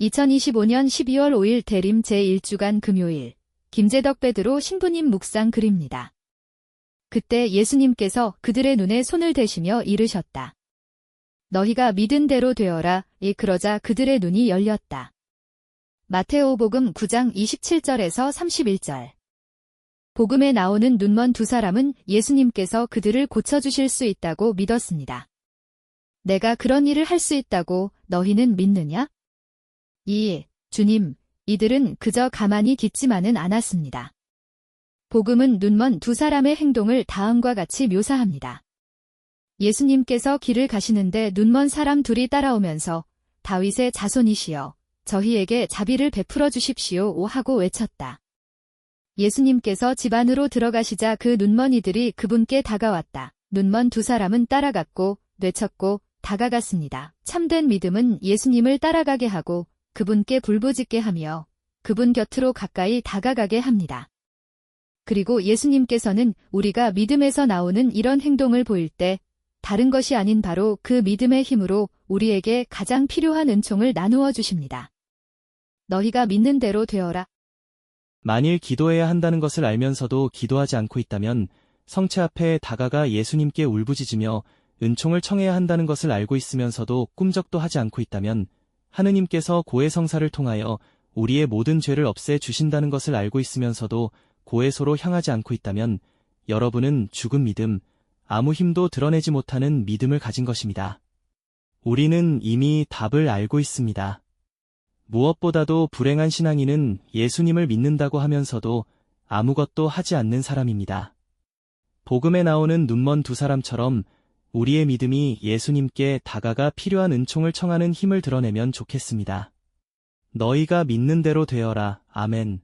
2025년 12월 5일 대림 제1주간 금요일 김재덕 베드로 신부님 묵상 글입니다. 그때 예수님께서 그들의 눈에 손을 대시며 이르셨다. 너희가 믿은 대로 되어라. 이 그러자 그들의 눈이 열렸다. 마테오복음 9장 27절에서 31절. 복음에 나오는 눈먼 두 사람은 예수님께서 그들을 고쳐주실 수 있다고 믿었습니다. 내가 그런 일을 할 수 있다고 너희는 믿느냐? 2. 주님, 이들은 그저 가만히 듣지만은 않았습니다. 복음은 눈먼 두 사람의 행동을 다음과 같이 묘사합니다. 예수님께서 길을 가시는데 눈먼 사람 둘이 따라오면서 다윗의 자손이시여 저희에게 자비를 베풀어 주십시오 하고 외쳤다. 예수님께서 집 안으로 들어가시자 그 눈먼 이들이 그분께 다가왔다. 눈먼 두 사람은 따라갔고 내쳤고 다가갔습니다. 참된 믿음은 예수님을 따라가게 하고 그분께 불보짓게 하며 그분 곁으로 가까이 다가가게 합니다. 그리고 예수님께서는 우리가 믿음에서 나오는 이런 행동을 보일 때 다른 것이 아닌 바로 그 믿음의 힘으로 우리에게 가장 필요한 은총을 나누어 주십니다. 너희가 믿는 대로 되어라. 만일 기도해야 한다는 것을 알면서도 기도하지 않고 있다면 성체 앞에 다가가 예수님께 울부짖으며 은총을 청해야 한다는 것을 알고 있으면서도 꿈적도 하지 않고 있다면 하느님께서 고해 성사를 통하여 우리의 모든 죄를 없애 주신다는 것을 알고 있으면서도 고해소로 향하지 않고 있다면 여러분은 죽은 믿음, 아무 힘도 드러내지 못하는 믿음을 가진 것입니다. 우리는 이미 답을 알고 있습니다. 무엇보다도 불행한 신앙인은 예수님을 믿는다고 하면서도 아무것도 하지 않는 사람입니다. 복음에 나오는 눈먼 두 사람처럼 우리의 믿음이 예수님께 다가가 필요한 은총을 청하는 힘을 드러내면 좋겠습니다. 너희가 믿는 대로 되어라. 아멘.